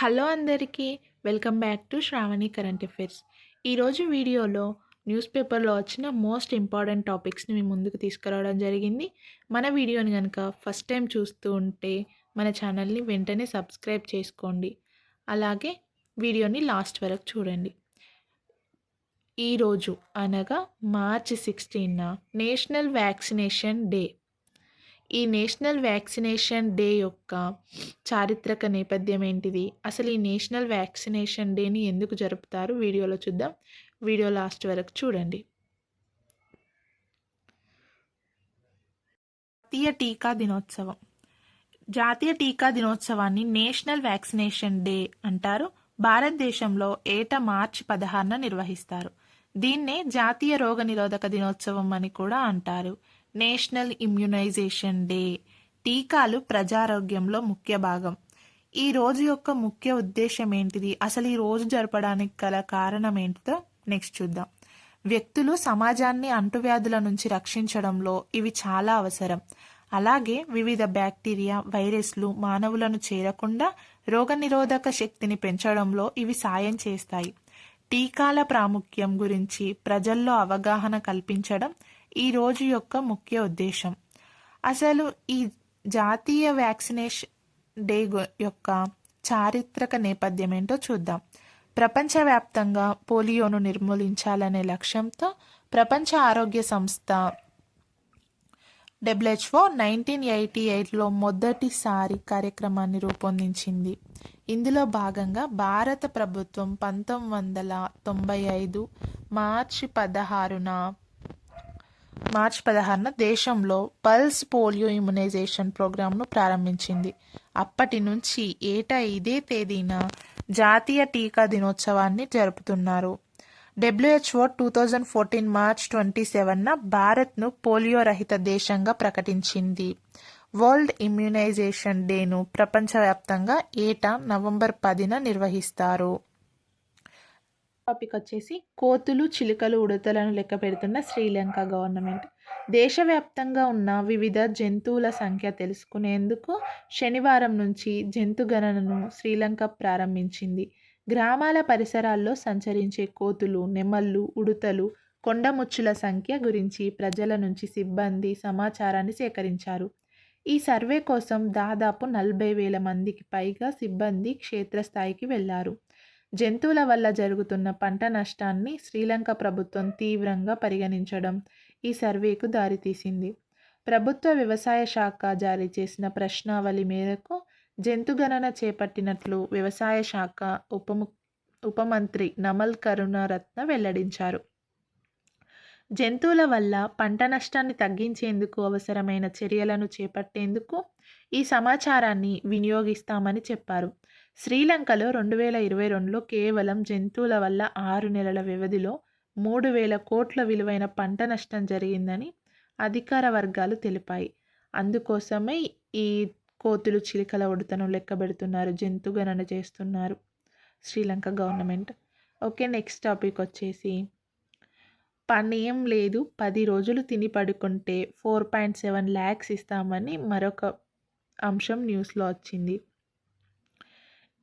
Hello అందరికీ welcome back to Shravani current affairs. ఈరోజు వీడియోలో న్యూస్ పేపర్లో వచ్చిన మోస్ట్ ఇంపార్టెంట్ టాపిక్స్ని మీ ముందుకు తీసుకురావడం జరిగింది. మన వీడియోని కనుక ఫస్ట్ టైం చూస్తూ ఉంటే మన ఛానల్ని వెంటనే సబ్స్క్రైబ్ చేసుకోండి. అలాగే వీడియోని లాస్ట్ వరకు చూడండి. ఈరోజు అనగా మార్చి సిక్స్టీన్న నేషనల్ వ్యాక్సినేషన్ డే ఈ నేషనల్ వ్యాక్సినేషన్ డే యొక్క చారిత్రక నేపథ్యం ఏంటిది? అసలు ఈ నేషనల్ వ్యాక్సినేషన్ డేని ఎందుకు జరుపుతారు? వీడియోలో చూద్దాం. వీడియో లాస్ట్ వరకు చూడండి. జాతీయ టీకా దినోత్సవం. జాతీయ టీకా దినోత్సవాన్ని నేషనల్ వ్యాక్సినేషన్ డే అంటారు. భారతదేశంలో ఏటా మార్చి పదహారున నిర్వహిస్తారు. దీన్నే జాతీయ రోగ నిరోధక దినోత్సవం అని కూడా అంటారు. నేషనల్ ఇమ్యునైజేషన్ డే టీకాలు ప్రజారోగ్యంలో ముఖ్య భాగం. ఈ రోజు యొక్క ముఖ్య ఉద్దేశం ఏంటిది? అసలు ఈ రోజు జరపడానికి గల కారణం ఏంటిదో నెక్స్ట్ చూద్దాం. వ్యక్తులు సమాజాన్ని అంటువ్యాధుల నుంచి రక్షించడంలో ఇవి చాలా అవసరం. అలాగే వివిధ బ్యాక్టీరియా వైరస్లు మానవులను చేరకుండా రోగనిరోధక శక్తిని పెంచడంలో ఇవి సాయం చేస్తాయి. టీకాల ప్రాముఖ్యం గురించి ప్రజల్లో అవగాహన కల్పించడం ఈ రోజు యొక్క ముఖ్య ఉద్దేశం. అసలు ఈ జాతీయ వ్యాక్సినేషన్ డే యొక్క చారిత్రక నేపథ్యం ఏంటో చూద్దాం. ప్రపంచవ్యాప్తంగా పోలియోను నిర్మూలించాలనే లక్ష్యంతో ప్రపంచ ఆరోగ్య సంస్థ డబ్ల్యూహెచ్ఓ నైన్టీన్ ఎయిటీ ఎయిట్లో మొదటిసారి కార్యక్రమాన్ని రూపొందించింది. ఇందులో భాగంగా భారత ప్రభుత్వం పంతొమ్మిది వందల తొంభై ఐదు మార్చి పదహారున మార్చి పదహారున దేశంలో పల్స్ పోలియో ఇమ్యునైజేషన్ ప్రోగ్రాంను ప్రారంభించింది. అప్పటి నుంచి ఏటా ఇదే తేదీన జాతీయ టీకా దినోత్సవాన్ని జరుపుతున్నారు. WHO two thousand fourteen March twenty సెవెన్న భారత్ను పోలియో రహిత దేశంగా ప్రకటించింది. వరల్డ్ ఇమ్యునైజేషన్ డేను ప్రపంచవ్యాప్తంగా ఏటా నవంబర్ పదిన నిర్వహిస్తారు. టాపిక్ వచ్చేసి కోతులు చిలుకలు ఉడతలను లెక్క పెడుతున్న శ్రీలంక గవర్నమెంట్. దేశవ్యాప్తంగా ఉన్న వివిధ జంతువుల సంఖ్య తెలుసుకునేందుకు శనివారం నుంచి జంతు గణనను శ్రీలంక ప్రారంభించింది. గ్రామాల పరిసరాల్లో సంచరించే కోతులు నెమళ్ళు ఉడుతలు కొండముచ్చుల సంఖ్య గురించి ప్రజల నుంచి సిబ్బంది సమాచారాన్ని సేకరించారు. ఈ సర్వే కోసం దాదాపు నలభై వేల మందికి పైగా సిబ్బంది క్షేత్రస్థాయికి వెళ్ళారు. జంతువుల వల్ల జరుగుతున్న పంట నష్టాన్ని శ్రీలంక ప్రభుత్వం తీవ్రంగా పరిగణించడం ఈ సర్వేకు దారితీసింది. ప్రభుత్వ వ్యవసాయ శాఖ జారీ చేసిన ప్రశ్నావళి మేరకు జంతుగణన చేపట్టినట్లు వ్యవసాయ శాఖ ఉపము ఉపమంత్రి నమల్ కరుణారత్న వెల్లడించారు. జంతువుల వల్ల పంట నష్టాన్ని తగ్గించేందుకు అవసరమైన చర్యలను చేపట్టేందుకు ఈ సమాచారాన్ని వినియోగిస్తామని చెప్పారు. శ్రీలంకలో రెండు వేల ఇరవై రెండులో కేవలం జంతువుల వల్ల ఆరు నెలల వ్యవధిలో మూడు వేల కోట్ల విలువైన పంట నష్టం జరిగిందని అధికార వర్గాలు తెలిపాయి. అందుకోసమే ఈ కోతులు చిలుకల ఉడతను లెక్కబెడుతున్నారు జంతు గణన చేస్తున్నారు Sri Lanka government. Okay next topic వచ్చేసి పని ఏం లేదు పది రోజులు తిని పడుకుంటే ఫోర్ పాయింట్ సెవెన్ ల్యాక్స్ ఇస్తామని మరొక అంశం న్యూస్లో వచ్చింది.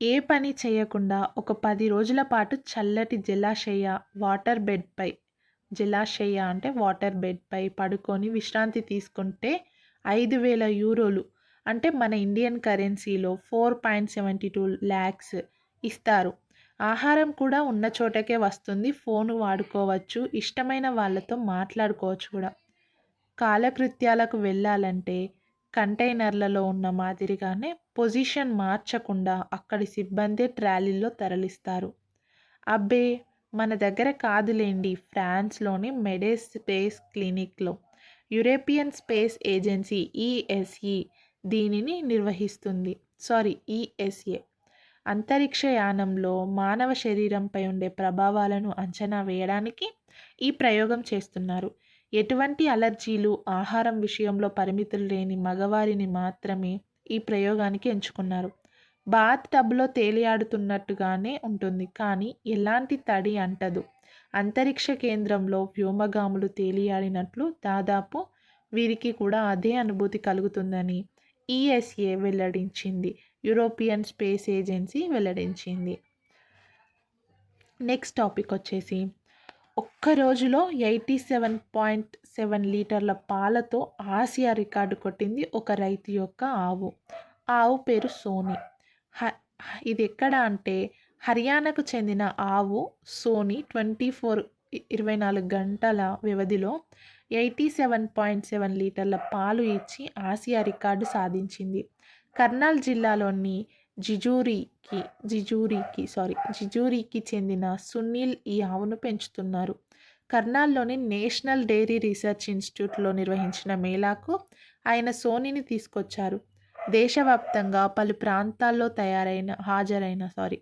ఏ పని చేయకుండా ఒక పది రోజుల పాటు చల్లటి జలాశయ వాటర్ బెడ్పై జలాశయ అంటే వాటర్ బెడ్పై పడుకొని విశ్రాంతి తీసుకుంటే ఐదు వేల యూరోలు అంటే మన ఇండియన్ కరెన్సీలో four point seventy two lakhs ఇస్తారు. ఆహారం కూడా ఉన్న చోటకే వస్తుంది ఫోన్ వాడుకోవచ్చు ఇష్టమైన వాళ్ళతో మాట్లాడుకోవచ్చు కూడా. కాలకృత్యాలకు వెళ్ళాలంటే కంటైనర్లలో ఉన్న మాదిరిగానే పొజిషన్ మార్చకుండా అక్కడి సిబ్బంది ట్రాలీలో తరలిస్తారు. అబ్బే! మన దగ్గర కాదులేండి ఫ్రాన్స్లోని మెడే స్పేస్ క్లినిక్లో. యూరోపియన్ స్పేస్ ఏజెన్సీ ఈఎస్ఈ దీనిని నిర్వహిస్తుంది. సారీ ఈఎస్ఏ అంతరిక్ష యానంలో మానవ శరీరంపై ఉండే ప్రభావాలను అంచనా వేయడానికి ఈ ప్రయోగం చేస్తున్నారు. ఎటువంటి అలర్జీలు ఆహారం విషయంలో పరిమితులు లేని మగవారిని మాత్రమే ఈ ప్రయోగానికి ఎంచుకున్నారు. బాత్ టబ్లో తేలియాడుతున్నట్టుగానే ఉంటుంది కానీ ఎలాంటి తడి అంటదు. అంతరిక్ష కేంద్రంలో వ్యోమగాములు తేలియాడినట్లు దాదాపు వీరికి కూడా అదే అనుభూతి కలుగుతుందని ఈఎస్ఏ వెల్లడించింది. యూరోపియన్ స్పేస్ ఏజెన్సీ వెల్లడించింది. నెక్స్ట్ టాపిక్ వచ్చేసి ఒక్క రోజులో ఎయిటీ సెవెన్ పాయింట్ సెవెన్ లీటర్ల పాలతో ఆసియా రికార్డు కొట్టింది ఒక రైతు యొక్క ఆవు. ఆవు పేరు సోని. హ ఇది ఎక్కడ అంటే హర్యానాకు చెందిన ఆవు సోని ట్వంటీ ఫోర్ ఇరవై నాలుగు గంటల వ్యవధిలో ఎయిటీ సెవెన్ పాయింట్ సెవెన్ లీటర్ల పాలు ఇచ్చి ఆసియా రికార్డు సాధించింది. కర్నాల్ జిల్లాలోని జిజూరికి జిజూరికి సారీ జిజూరికి చెందిన సునీల్ ఈ ఆవును పెంచుతున్నారు. కర్నాల్లోని నేషనల్ డైరీ రీసెర్చ్ ఇన్స్టిట్యూట్లో నిర్వహించిన మేళాకు ఆయన సోనీని తీసుకొచ్చారు. దేశవ్యాప్తంగా పలు ప్రాంతాల్లో తయారైన హాజరైన సారీ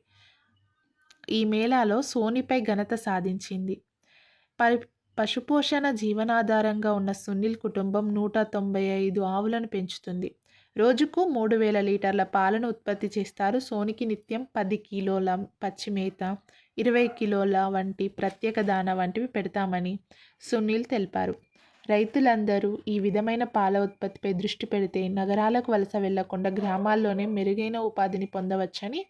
ఈ మేళాలో సోనీపై ఘనత సాధించింది. పరి పశుపోషణ జీవనాధారంగా ఉన్న సునీల్ కుటుంబం నూట తొంభై ఐదు ఆవులను పెంచుతుంది. రోజుకు మూడు వేల లీటర్ల పాలను ఉత్పత్తి చేస్తారు. సోనికి నిత్యం పది కిలోల పచ్చిమేత ఇరవై కిలోల వంటి ప్రత్యేక దాన వంటివి పెడతామని సునీల్ తెలిపారు. రైతులందరూ ఈ విధమైన పాల ఉత్పత్తిపై దృష్టి పెడితే నగరాలకు వలస వెళ్ళకుండా గ్రామాల్లోనే మెరుగైన ఉపాధిని పొందవచ్చని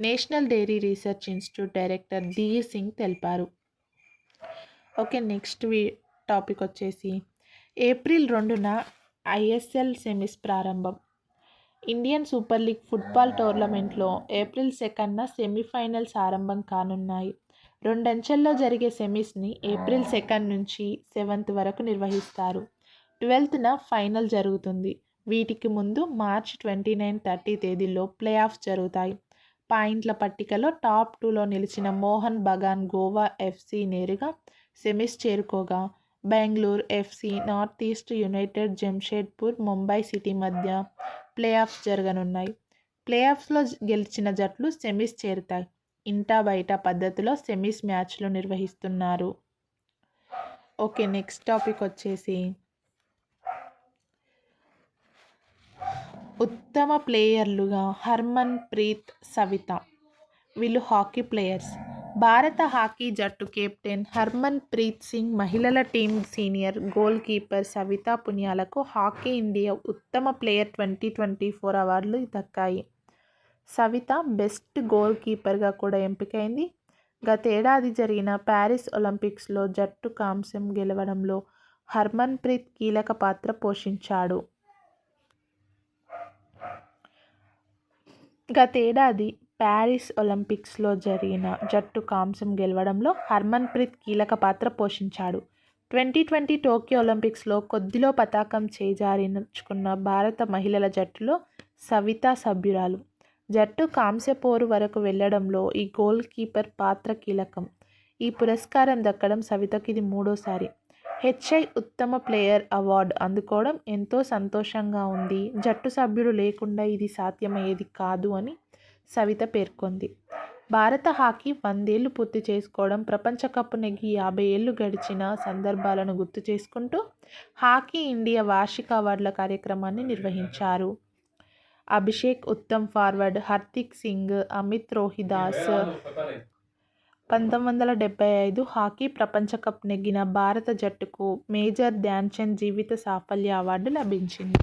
national dairy research institute director DE Singh తెలిపారు. ఓకే నెక్స్ట్ వి టాపిక్ వచ్చేసి ఏప్రిల్ రెండున ఐఎస్ఎల్ సెమీస్ ప్రారంభం. ఇండియన్ సూపర్ లీగ్ ఫుట్బాల్ టోర్నమెంట్లో ఏప్రిల్ సెకండ్న సెమీఫైనల్స్ ఆరంభం కానున్నాయి. రెండంచెల్లో జరిగే సెమీస్ని ఏప్రిల్ సెకండ్ నుంచి సెవెంత్ వరకు నిర్వహిస్తారు. ట్వెల్త్న ఫైనల్ జరుగుతుంది. వీటికి ముందు మార్చ్ ట్వంటీ నైన్ థర్టీ తేదీలో ప్లే ఆఫ్ జరుగుతాయి. పాయింట్ల పట్టికలో టాప్ టూలో నిలిచిన మోహన్ బగాన్ గోవా ఎఫ్సి నేరుగా semis చేరుకోగా Bengaluru FC North East United Jamshedpur Mumbai City మధ్య ప్లే ఆఫ్స్ జరగనున్నాయి. ప్లే ఆఫ్స్లో గెలిచిన జట్లు సెమీస్ చేరుతాయి. ఇంటా బయట పద్ధతిలో సెమీస్ మ్యాచ్లు నిర్వహిస్తున్నారు. ఓకే నెక్స్ట్ టాపిక్ వచ్చేసి ఉత్తమ ప్లేయర్లుగా హర్మన్ ప్రీత్ సవిత. వీళ్ళు హాకీ ప్లేయర్స్. భారత హాకీ జట్టు కెప్టెన్ హర్మన్ ప్రీత్ సింగ్ మహిళల team senior goal keeper Savita పుణ్యాలకు hockey India ఉత్తమ ప్లేయర్ ట్వంటీ ట్వంటీ ఫోర్ అవార్డులు దక్కాయి. సవిత బెస్ట్ గోల్ కీపర్గా కూడా ఎంపికైంది. గతేడాది జరిగిన ప్యారిస్ ఒలింపిక్స్లో జట్టు కాంస్యం గెలవడంలో హర్మన్ ప్రీత్ కీలక పాత్ర పోషించాడు. గతేడాది ప్యారిస్ ఒలింపిక్స్లో జరిగిన జట్టు కాంస్యం గెలవడంలో హర్మన్ప్రీత్ కీలక పాత్ర పోషించాడు. ట్వంటీ ట్వంటీ టోక్యో ఒలింపిక్స్లో కొద్దిలో పతాకం చేజారించుకున్న భారత మహిళల జట్టులో సవిత సభ్యురాలు. జట్టు కాంస్య పోరు వరకు వెళ్ళడంలో ఈ గోల్ కీపర్ పాత్ర కీలకం. ఈ పురస్కారం దక్కడం సవితకి ఇది మూడోసారి. హెచ్ఐ ఉత్తమ ప్లేయర్ అవార్డు అందుకోవడం ఎంతో సంతోషంగా ఉంది. జట్టు సభ్యుడు లేకుండా ఇది సాధ్యమయ్యేది కాదు అని సవిత పేర్కొంది. భారత హాకీ వందేళ్ళు పూర్తి చేసుకోవడం ప్రపంచ కప్ నెగ్గి యాభై ఏళ్ళు గడిచిన సందర్భాలను గుర్తు చేసుకుంటూ హాకీ ఇండియా వార్షిక అవార్డుల కార్యక్రమాన్ని నిర్వహించారు. అభిషేక్ ఉత్తమ్ ఫార్వర్డ్ హర్తిక్ సింగ్ అమిత్ రోహిదాస్. పంతొమ్మిది వందల డెబ్బై ఐదు హాకీ ప్రపంచ కప్ నెగ్గిన భారత జట్టుకు మేజర్ ధ్యాన్చంద్ జీవిత సాఫల్య అవార్డు లభించింది.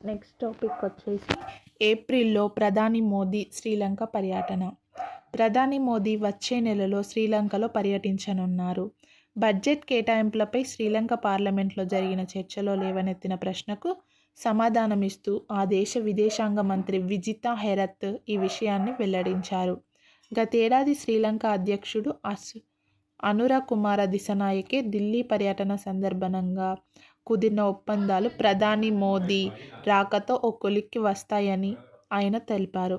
నెక్స్ట్ టాపిక్ వచ్చేసి ఏప్రిల్లో ప్రధాని మోదీ శ్రీలంక పర్యటన. ప్రధాని మోదీ వచ్చే నెలలో శ్రీలంకలో పర్యటించనున్నారు. బడ్జెట్ కేటాయింపులపై శ్రీలంక పార్లమెంట్లో జరిగిన చర్చలో లేవనెత్తిన ప్రశ్నకు సమాధానమిస్తూ ఆ దేశ విదేశాంగ మంత్రి విజితా హెరత్ ఈ విషయాన్ని వెల్లడించారు. గతేడాది శ్రీలంక అధ్యక్షుడు అస్ అనుర కుమార దిశనాయకే ఢిల్లీ పర్యటన సందర్భంగా కుదిరిన ఒప్పందాలు ప్రధాని మోదీ రాకతో ఓ వస్తాయని ఆయన తెలిపారు.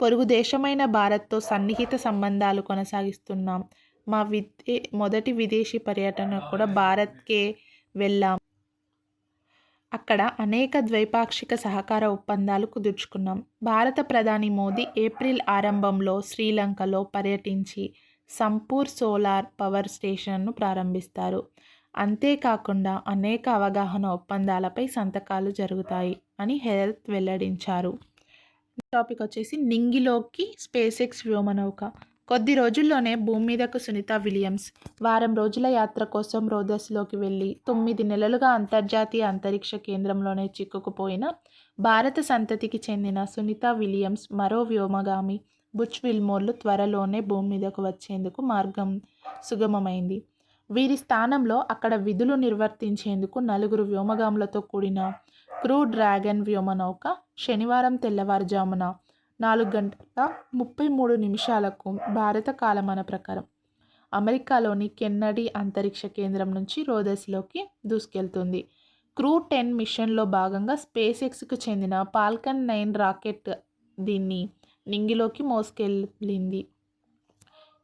పొరుగు దేశమైన భారత్తో సన్నిహిత సంబంధాలు కొనసాగిస్తున్నాం. మా విదే మొదటి విదేశీ పర్యటన కూడా భారత్కే వెళ్ళాం. అక్కడ అనేక ద్వైపాక్షిక సహకార ఒప్పందాలు కుదుర్చుకున్నాం. భారత ప్రధాని మోదీ ఏప్రిల్ ఆరంభంలో శ్రీలంకలో పర్యటించి సంపూర్ సోలార్ పవర్ స్టేషన్ను ప్రారంభిస్తారు. అంతేకాకుండా అనేక అవగాహన ఒప్పందాలపై సంతకాలు జరుగుతాయి అని హెల్త్ వెల్లడించారు. టాపిక్ వచ్చేసి నింగిలోకి స్పేస్ ఎక్స్ వ్యోమనౌక. కొద్ది రోజుల్లోనే భూమి మీదకు సునీత విలియమ్స్ వారం రోజుల యాత్ర కోసం రోదస్లోకి వెళ్ళి తొమ్మిది నెలలుగా అంతర్జాతీయ అంతరిక్ష కేంద్రంలోనే చిక్కుకుపోయిన భారత సంతతికి చెందిన సునీత విలియమ్స్ మరో వ్యోమగామి బుచ్ విల్మోర్లు త్వరలోనే భూమి మీదకు వచ్చేందుకు మార్గం సుగమమైంది. వీరి స్థానంలో అక్కడ విధులు నిర్వర్తించేందుకు నలుగురు వ్యోమగాములతో కూడిన క్రూ డ్రాగన్ వ్యోమనౌక శనివారం తెల్లవారుజామున నాలుగు గంటల ముప్పై మూడు నిమిషాలకు భారత కాలమాన ప్రకారం అమెరికాలోని కెన్నడీ అంతరిక్ష కేంద్రం నుంచి రోదస్లోకి దూసుకెళ్తుంది. క్రూ టెన్ మిషన్లో భాగంగా స్పేస్ ఎక్స్కు చెందిన పాల్కన్ నైన్ రాకెట్ దీన్ని నింగిలోకి మోసుకెళ్ళింది.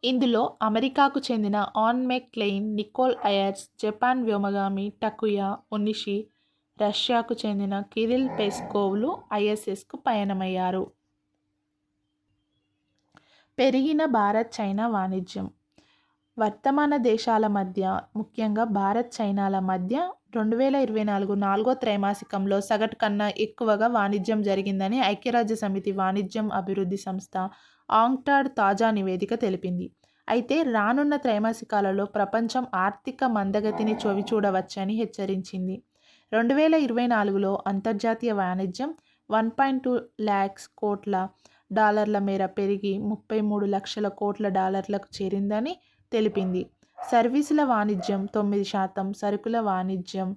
ఇందులో అమెరికాకు చెందిన Anne McClain Nicole Ayers Japan వ్యోమగామి Takuya Onishi రష్యాకు చెందిన కిరిల్ పెస్కోవ్లు ఐఎస్ఎస్కు పయనమయ్యారు. పెరిగిన భారత్ చైనా వాణిజ్యం. వర్తమాన దేశాల మధ్య ముఖ్యంగా భారత్ చైనాల మధ్య రెండు వేల ఇరవై నాలుగు నాలుగో త్రైమాసికంలో సగటు కన్నా ఎక్కువగా వాణిజ్యం జరిగిందని ఐక్యరాజ్య సమితి వాణిజ్యం అభివృద్ధి సంస్థ ఆంగ్టాడ్ తాజా నివేదిక తెలిపింది. అయితే రానున్న త్రైమాసికాలలో ప్రపంచం ఆర్థిక మందగతిని చవిచూడవచ్చని హెచ్చరించింది. రెండు వేల ఇరవై నాలుగులో అంతర్జాతీయ వాణిజ్యం వన్ పాయింట్ టూ ల్యాక్స్ కోట్ల డాలర్ల మేర పెరిగి ముప్పై మూడు లక్షల కోట్ల డాలర్లకు చేరిందని తెలిపింది. సర్వీసుల వాణిజ్యం తొమ్మిది శాతం సరుకుల వాణిజ్యం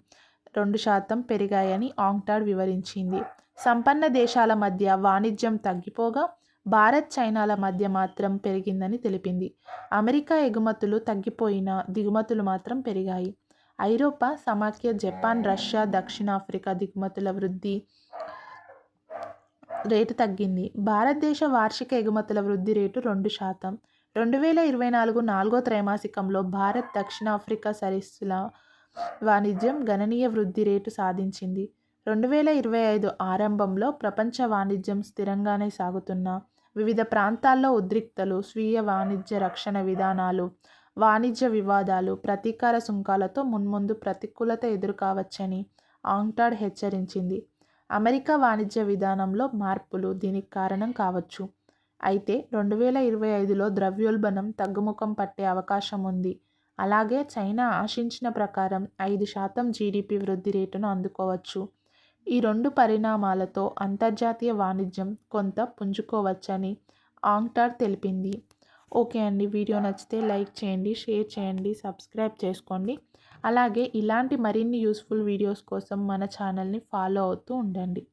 రెండు శాతం పెరిగాయని ఆంగ్టాడ్ వివరించింది. సంపన్న దేశాల మధ్య వాణిజ్యం తగ్గిపోగా భారత్ చైనాల మధ్య మాత్రం పెరిగిందని తెలిపింది. అమెరికా ఎగుమతులు తగ్గిపోయిన దిగుమతులు మాత్రం పెరిగాయి. ఐరోపా సమాఖ్య జపాన్ రష్యా దక్షిణాఫ్రికా దిగుమతుల వృద్ధి రేటు తగ్గింది. భారతదేశ వార్షిక ఎగుమతుల వృద్ధి రేటు రెండు శాతం. రెండు వేల ఇరవై నాలుగు నాలుగో త్రైమాసికంలో భారత్ దక్షిణాఫ్రికా సరిస్సుల వాణిజ్యం గణనీయ వృద్ధి రేటు సాధించింది. రెండు వేల ఇరవై ఐదు ఆరంభంలో ప్రపంచ వాణిజ్యం స్థిరంగానే సాగుతున్న వివిధ ప్రాంతాల్లో ఉద్రిక్తలు స్వీయ వాణిజ్య రక్షణ విధానాలు వాణిజ్య వివాదాలు ప్రతీకార సుంకాలతో మున్ముందు ప్రతికూలత ఎదురుకావచ్చని ఆంగ్టాడ్ హెచ్చరించింది. అమెరికా వాణిజ్య విధానంలో మార్పులు దీనికి కారణం కావచ్చు. అయితే రెండు వేల ఇరవై ఐదులో ద్రవ్యోల్బణం తగ్గుముఖం పట్టే అవకాశం ఉంది. అలాగే చైనా ఆశించిన ప్రకారం ఐదు శాతం జీడిపి వృద్ధి రేటును అందుకోవచ్చు. ఈ రెండు పరిణామాలతో అంతర్జాతీయ వాణిజ్యం కొంత పుంజుకోవచ్చని ఆంగ్టార్ తెలిపింది. ఓకే అండి వీడియో నచ్చితే లైక్ చేయండి షేర్ చేయండి సబ్స్క్రైబ్ చేసుకోండి. అలాగే ఇలాంటి మరిన్ని యూస్ఫుల్ వీడియోస్ కోసం మన ఛానల్ని ఫాలో అవుతూ ఉండండి.